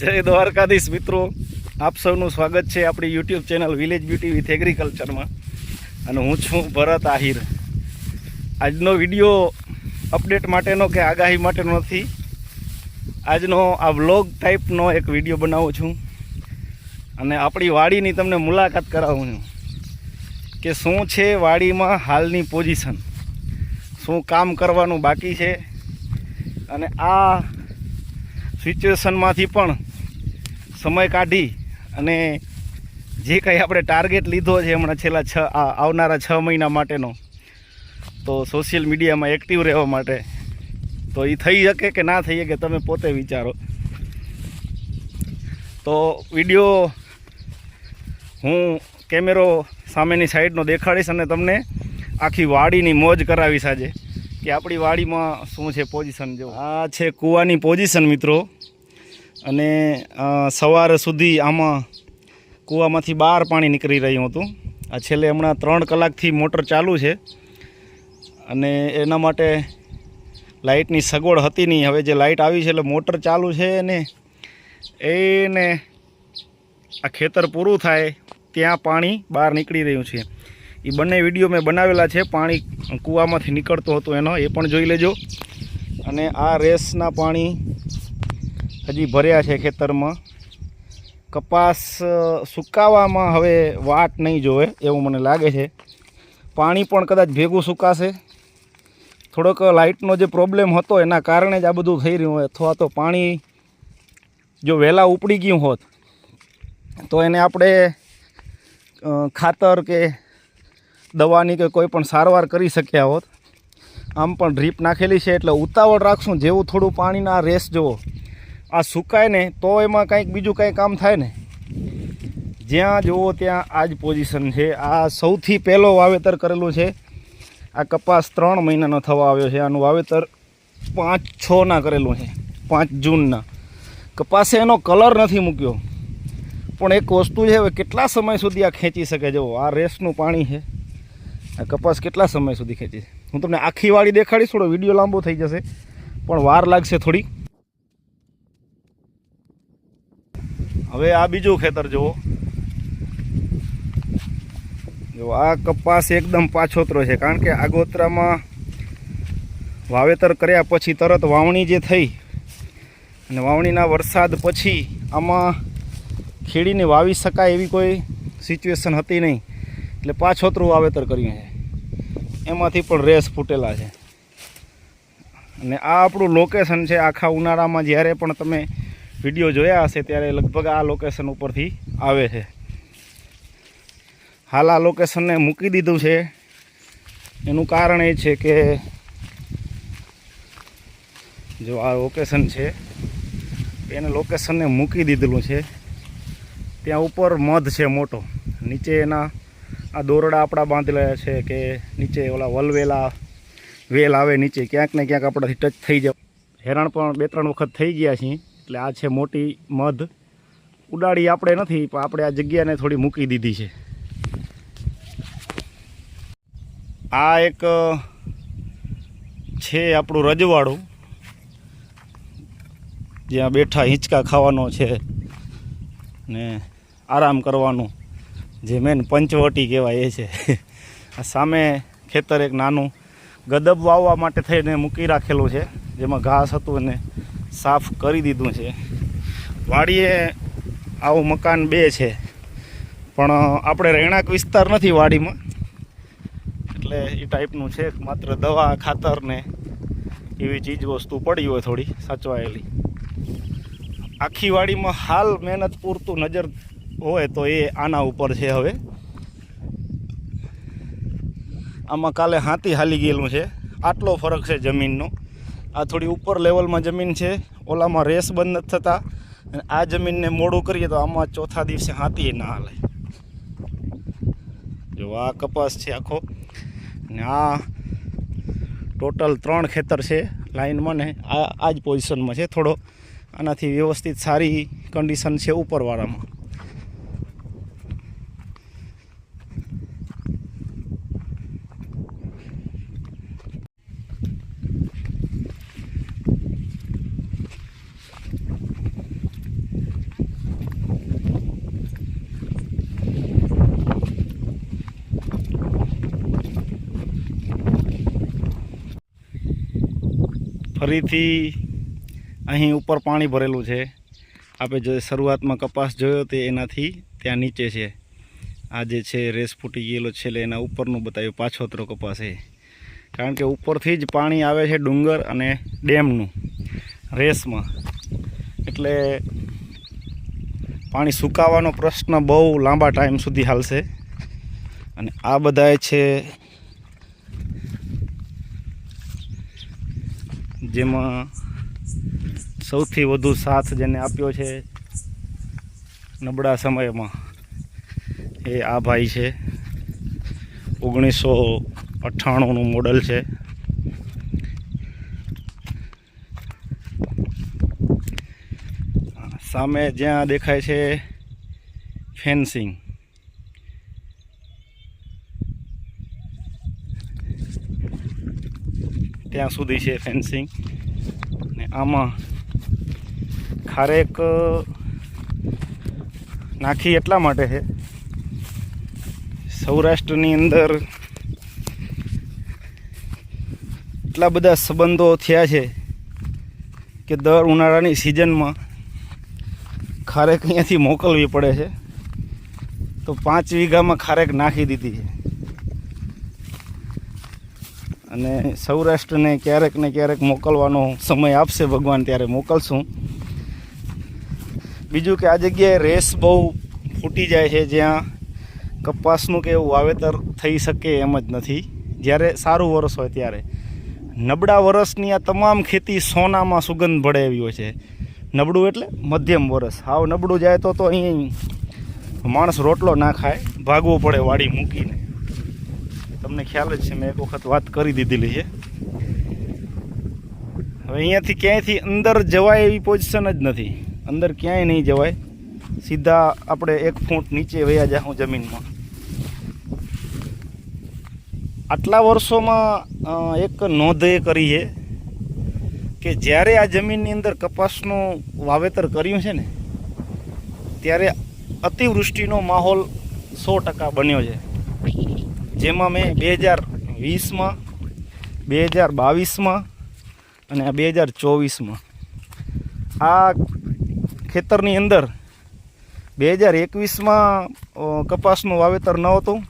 જય દ્વારકાધીશ મિત્રો. આપ સૌનું સ્વાગત છે આપણી YouTube channel village beauty with એગ્રીકલ્ચરમાં અને હું છું ભરત આહિર. આજનો વીડિયો અપડેટ માટેનો કે આગાહી માટેનો નથી. આજનો આ વ્લોગ ટાઈપનો એક વીડિયો બનાવું છું. અને આપણી વાડીની તમને મુલાકાત કરાવું છું. કે શું છે વાડીમાં હાલની પોઝિશન શું કામ કરવાનું બાકી છે? અને આ સિચ્યુએશનમાંથી પણ સમય કાઢી અને જે કંઈ આપણે ટાર્ગેટ લીધો છે હમણાં છેલ્લા છ આવનારા છ મહિના માટેનો, તો સોશિયલ મીડિયામાં એક્ટિવ રહેવા માટે, તો એ થઈ શકે કે ના થઈ શકે તમે પોતે વિચારો. તો વીડિયો હું કેમેરો સામેની સાઈડનો દેખાડીશ અને તમને આખી વાડીની મોજ કરાવીશ આજે, કે આપણી વાડીમાં શું છે પોઝિશન જો. આ છે કૂવાની પોઝિશન મિત્રો. અને સવાર સુધી આમાં કૂવામાંથી બહાર પાણી નીકળી રહ્યું હતું. આ છેલ્લે હમણાં ત્રણ કલાકથી મોટર ચાલુ છે. અને એના માટે લાઇટની સગવડ હતી નહીં. હવે જે લાઇટ આવી છે એટલે મોટર ચાલુ છે ને એને આ ખેતર પૂરું થાય ત્યાં પાણી બહાર નીકળી રહ્યું છે. એ બંને વીડિયો મેં બનાવેલા છે. પાણી કૂવામાંથી નીકળતું હતું એનો, એ પણ જોઈ લેજો. અને આ રેસના પાણી હજી ભર્યા છે ખેતરમાં. કપાસ સુકાવામાં હવે વાટ નહીં જોવે એવું મને લાગે છે. પાણી પણ કદાચ ભેગું સુકાશે. થોડોક લાઇટનો જે પ્રોબ્લેમ હતો એના કારણે જ આ બધું થઈ રહ્યું હોય. અથવા તો પાણી જો વહેલા ઉપડી ગયું હોત, તો એને આપણે ખાતર કે દવાની કે કોઈ પણ સારવાર કરી શક્યા હોત. આમ પણ ડ્રીપ નાખેલી છે એટલે ઉતાવળ રાખશું. જેવું થોડું પાણીના રેસ જુઓ. આ સુકાય ને, તો એમાં કંઈક બીજું કંઈ કામ થાય ને? જ્યાં જુઓ ત્યાં આ જ પોઝિશન છે. આ સૌથી પહેલો વાવેતર કરેલું છે. આ કપાસ ત્રણ મહિનાનો થવા આવ્યો છે. આનું વાવેતર પાંચ છના કરેલું છે. પાંચ જૂનના કપાસે એનો કલર નથી મૂક્યો. પણ એક વસ્તુ છે, હવે કેટલા સમય સુધી આ ખેંચી શકે? જુઓ, આ રેસનું પાણી છે. આ કપાસ કેટલા સમય સુધી ખેંચી હું તમને આખી વાળી દેખાડીશ, થોડો વીડિયો લાંબો થઈ જશે. પણ વાર લાગશે થોડી હવે આ બીજું ખેતર જુઓ. જો આ કપાસ એકદમ પાછોતરો છે, કારણ કે આગોતરામાં વાવેતર કર્યા પછી તરત વાવણી જે થઈ અને વાવણીના વરસાદ પછી આમાં ખેડીને વાવી શકાય એવી કોઈ સિચ્યુએશન હતી નહીં. એટલે પાછોતરું વાવેતર કર્યું છે. એમાંથી પણ રેસ ફૂટેલા છે. અને આ આપણું લોકેશન છે, આખા ઉનાળામાં જ્યારે પણ તમે વીડિયો જોયા હશે ત્યારે લગભગ આ લોકેશન ઉપરથી આવે છે. હાલ આ લોકેશનને મૂકી દીધું છે. એનું કારણ એ છે કે જો આ લોકેશન છે એને લોકેશનને મૂકી દીધેલું છે. ત્યાં ઉપર મધ છે મોટો. નીચે એના આ દોરડા આપણા બાંધેલા છે કે નીચે ઓલા વલવેલા વેલ આવે નીચે. ક્યાંક ને ક્યાંક આપણાથી ટચ થઈ જાય હેરાન પણ બે ત્રણ વખત થઈ ગયા છીએ. એટલે આ છે મોટી મધ. ઉડાડી આપણે નથી, પણ આપણે આ જગ્યાને થોડી મૂકી દીધી છે. આ એક છે આપણું રજવાડું. જ્યાં બેઠા હિંચકા ખાવાનો છે ને આરામ કરવાનું. જે મેન પંચવટી કહેવાય એ છે. આ સામે ખેતર એક નાનું ગદબ વાવવા માટે થઈને મૂકી રાખેલું છે, જેમાં ઘાસ હતું એને સાફ કરી દીધું છે. વાડીએ આવું મકાન બે છે. પણ આપણે રહેણાંક વિસ્તાર નથી વાડીમાં. એટલે એ ટાઈપનું છે. માત્ર દવા, ખાતર ને એવી ચીજ વસ્તુ પડી હોય થોડી સાચવાયેલી. આખી વાડીમાં હાલ મહેનત પૂરતું નજર હોય તો એ આના ઉપર છે હવે. આમાં કાલે હાથી હાલી ગયેલું છે. આટલો ફરક છે જમીનનો. આ થોડી ઉપર લેવલમાં જમીન છે. ઓલામાં રેસ બંધ નથી થતા. અને આ જમીનને મોડું કરીએ તો આમાં ચોથા દિવસે હાથી ના હાલે. જો આ કપાસ છે આખો. ને આ ટોટલ ત્રણ ખેતર છે લાઈનમાં ને આ આ જ પોઝિશનમાં છે થોડો. આનાથી વ્યવસ્થિત સારી કન્ડિશન છે ઉપરવાળામાં. ફરીથી અહીં ઉપર પાણી ભરેલું છે. આપણે જે શરૂઆતમાં કપાસ જોયો તે એનાથી ત્યાં નીચે છે. આ જે છે, રેસ ફૂટી ગયેલો છે એના ઉપરનું બતાવ્યું, પાછોતરો કપાસ છે. કારણ કે ઉપરથી જ પાણી આવે છે ડુંગર અને ડેમનું, રેસમાં. એટલે પાણી સુકાવાનો પ્રશ્ન બહુ લાંબા ટાઈમ સુધી હાલશે. અને આ બધાય છે જેમાં સૌથી વધુ સાથ જેને આપ્યો છે નબળા સમયમાં એ આ ભાઈ છે. ઓગણીસો અઠ્ઠાણુંનું મોડલ છે. સામે જ્યાં દેખાય છે ફેન્સિંગ. ત્યાં સુધી છે ફેન્સિંગ ને આમાં ખારેક નાખી એટલા માટે છે. સૌરાષ્ટ્રની અંદર એટલા બધા સંબંધો થયા છે કે દર ઉનાળાની સિઝનમાં ખારેક અહીંયાથી મોકલવી પડે છે. તો પાંચ વીઘામાં ખારેક નાખી દીધી છે. અને સૌરાષ્ટ્રને ક્યારેક ને ક્યારેક મોકલવાનો સમય આપશે ભગવાન ત્યારે મોકલશું. બીજું કે આ જગ્યાએ રેસ બહુ ફૂટી જાય છે, જ્યાં કપાસનું કે એવું વાવેતર થઈ શકે એમ જ નથી. જ્યારે સારું વરસ હોય ત્યારે. નબળા વરસની આ તમામ ખેતી સોનામાં સુગંધ ભળે એવી હોય છે. નબળું એટલે મધ્યમ વરસ. હાવ નબળું જાય તો તો અહીં માણસ રોટલો ના ખાય, ભાગવું પડે વાડી મૂકીને. તમને ખ્યાલ જ છે, મેં એક વખત વાત કરી દીધેલી છે. હવે અહીંયાથી ક્યાંયથી અંદર જવાય એવી પોઝિશન જ નથી. અંદર ક્યાંય નહીં જવાય. સીધા આપણે એક ફૂટ નીચે વયા જાઉં જમીનમાં. આટલા વર્ષોમાં એક નોંધ એ કરી છે કે જ્યારે આ જમીનની અંદર કપાસનું વાવેતર કર્યું છે ને, ત્યારે અતિવૃષ્ટિનો માહોલ સો ટકા બન્યો છે. જેમાં મેં બે હજાર વીસમાં બે હજાર બાવીસમાં અને બે હજાર ચોવીસમાં આ ખેતરની અંદર બે હજાર એકવીસમાં કપાસનું વાવેતર ન હતું.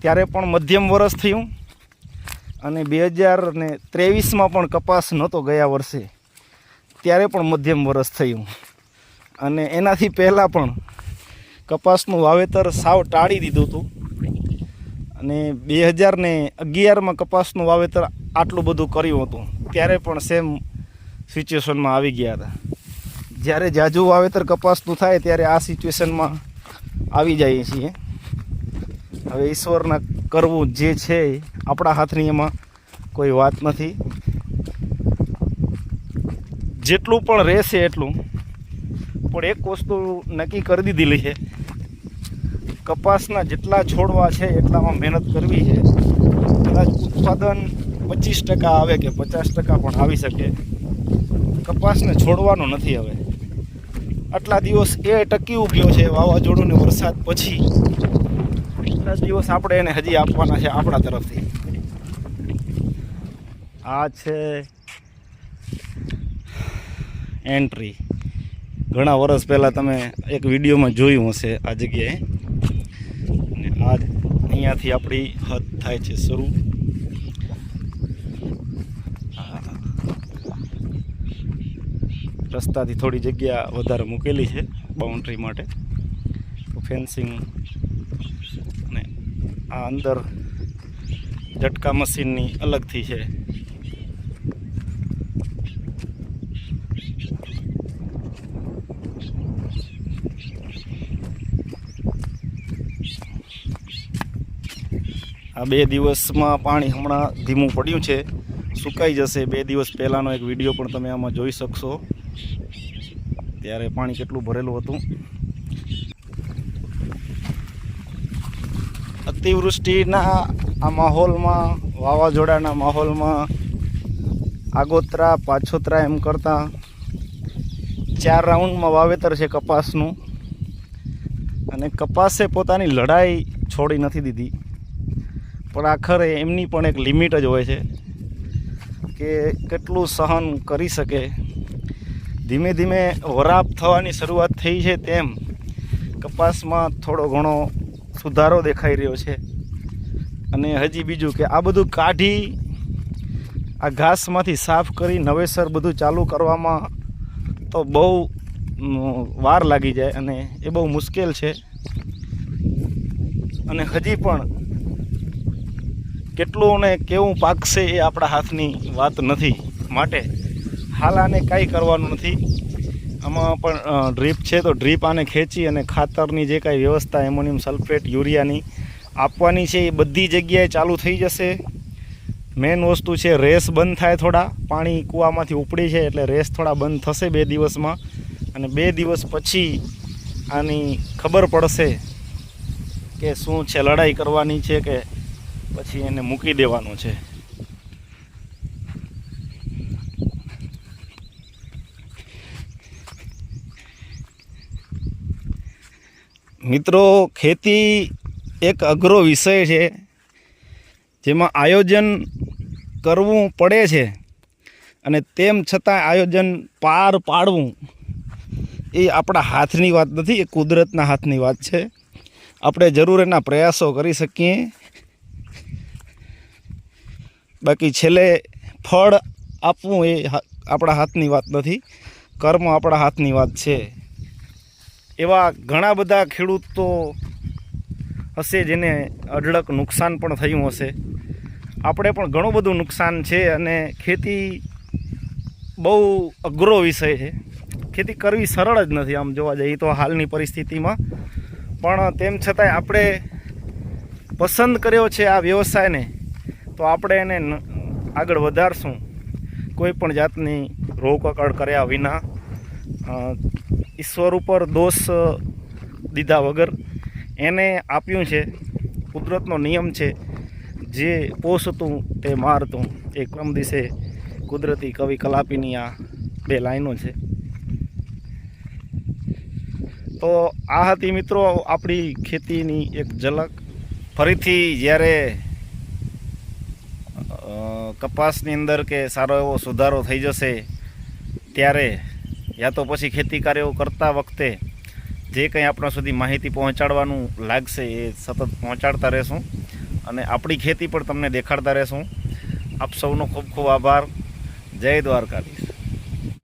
ત્યારે પણ મધ્યમ વરસ થયું અને બે હજાર ને ત્રેવીસમાં પણ કપાસ નહોતો ગયા વર્ષે. ત્યારે પણ મધ્યમ વરસ થયું. અને એનાથી પહેલાં પણ કપાસનું વાવેતર સાવ ટાળી દીધું હતું. અને બે હજાર ને અગિયારમાં કપાસનું વાવેતર આટલું બધું કર્યું હતું. ત્યારે પણ સેમ સિચ્યુએશનમાં આવી ગયા હતા. જ્યારે જાજુ વાવેતર કપાસનું થાય ત્યારે આ સિચ્યુએશનમાં આવી જઈએ છીએ. હવે ઈશ્વરના કરવું જે છે આપણા હાથની એમાં કોઈ વાત નથી. જેટલું પણ રહેશે એટલું. પણ એક વસ્તુ નક્કી કરી દીધેલી છે. કપાસના જેટલા છોડવા છે એટલામાં મહેનત કરવી છે. કદાચ ઉત્પાદન પચીસ ટકા આવે કે પચાસ ટકા પણ આવી શકે. કપાસને છોડવાનો નથી હવે. આટલા દિવસ એ ટકી ઉગ્યો છે, વાવાઝોડું ને વરસાદ પછી. એટલા દિવસ આપણે એને હજી આપવાના છે આપણા તરફથી. આ છે એન્ટ્રી ઘણા વર્ષ પહેલાં તમે એક વિડીયોમાં જોયું હશે આ જગ્યાએ. અહીંયાથી આપણી હદ થાય છે શરૂ. રસ્તાથી થોડી જગ્યા વધારે મૂકેલી છે બાઉન્ડ્રી માટે. ફેન્સિંગ અને આ અંદર ઝટકા મશીનની અલગથી છે. આ બે દિવસમાં પાણી હમણાં ધીમું પડ્યું છે. સુકાઈ જશે. બે દિવસ પહેલાંનો એક વીડિયો પણ તમે આમાં જોઈ શકશો. ત્યારે પાણી કેટલું ભરેલું હતું. અતિવૃષ્ટિના આ માહોલમાં, વાવાઝોડાના માહોલમાં, આગોતરા, પાછોતરા એમ કરતાં ચાર રાઉન્ડમાં વાવેતર છે કપાસનું. અને કપાસે પોતાની લડાઈ છોડી નથી દીધી. પણ આખરે એમની પણ એક લિમિટ જ હોય છે કે કેટલું સહન કરી શકે. ધીમે ધીમે વરાપ થવાની શરૂઆત થઈ છે તેમ કપાસમાં થોડો ઘણો સુધારો દેખાઈ રહ્યો છે. અને હજી બીજું કે આ બધું કાઢી આ ઘાસમાંથી સાફ કરી નવેસર બધું ચાલુ કરવામાં તો બહુ વાર લાગી જાય અને એ બહુ મુશ્કેલ છે. અને હજી પણ કેટલું ને કેવું પાકશે એ આપણા હાથની વાત નથી. માટે હાલ આને કાંઈ કરવાનું નથી. આમાં પણ ડ્રીપ છે તો ડ્રીપ આને ખેંચી અને ખાતરની જે કાંઈ વ્યવસ્થા એમોનિયમ સલ્ફેટ, યુરિયાની આપવાની છે એ બધી જગ્યાએ ચાલુ થઈ જશે. મેઇન વસ્તુ છે રેસ બંધ થાય થોડા. પાણી કૂવામાંથી ઉપડી છે એટલે રેસ થોડા બંધ થશે બે દિવસમાં. અને બે દિવસ પછી આની ખબર પડશે કે શું છે, લડાઈ કરવાની છે કે પછી એને મૂકી દેવાનું છે. મિત્રો, ખેતી એક અઘરો વિષય છે, જેમાં આયોજન કરવું પડે છે અને તેમ છતાં આયોજન પાર પાડવું એ આપણા હાથની વાત નથી, એ કુદરતના હાથની વાત છે. આપણે જરૂર એના પ્રયાસો કરી શકીએ. બાકી છેલ્લે ફળ આપવું એ આપણા હાથની વાત નથી, કર્મ આપણા હાથની વાત છે. એવા ઘણા બધા ખેડૂતો હશે જેને અઢળક નુકસાન પણ થયું હશે. આપણે પણ ઘણું બધું નુકસાન છે અને ખેતી બહુ અઘરો વિષય છે. ખેતી કરવી સરળ જ નથી આમ જોવા જઈએ તો હાલની પરિસ્થિતિમાં. પણ તેમ છતાંય આપણે પસંદ કર્યો છે આ વ્યવસાયને. તો આપણે એને આગળ વધારશું. કોઈ પણ જાતની રોકકડ કર્યા વિના ઈશ્વર ઉપર દોષ દીધા વગર એને આપ્યું છે, કુદરતનો નિયમ છે, જે પોષતું તે મારતું. એ ક્રમ દિશે કુદરતી કવિ કલાપીની આ બે લાઈનો છે. તો આ હતી મિત્રો આપણી ખેતીની એક ઝલક. ફરીથી જ્યારે કપાસની અંદર કે સારો એવો સુધારો થઈ જશે ત્યારે યા તો પછી ખેતી કાર્યો કરતા વખતે જે કંઈ આપણા સુધી માહિતી પહોંચાડવાનું લાગશે એ સતત પહોંચાડતા રહેશું અને આપણી ખેતી પણ તમને દેખાડતા રહેશું. આપ સૌનો ખૂબ ખૂબ આભાર. જય દ્વારકાધીશ.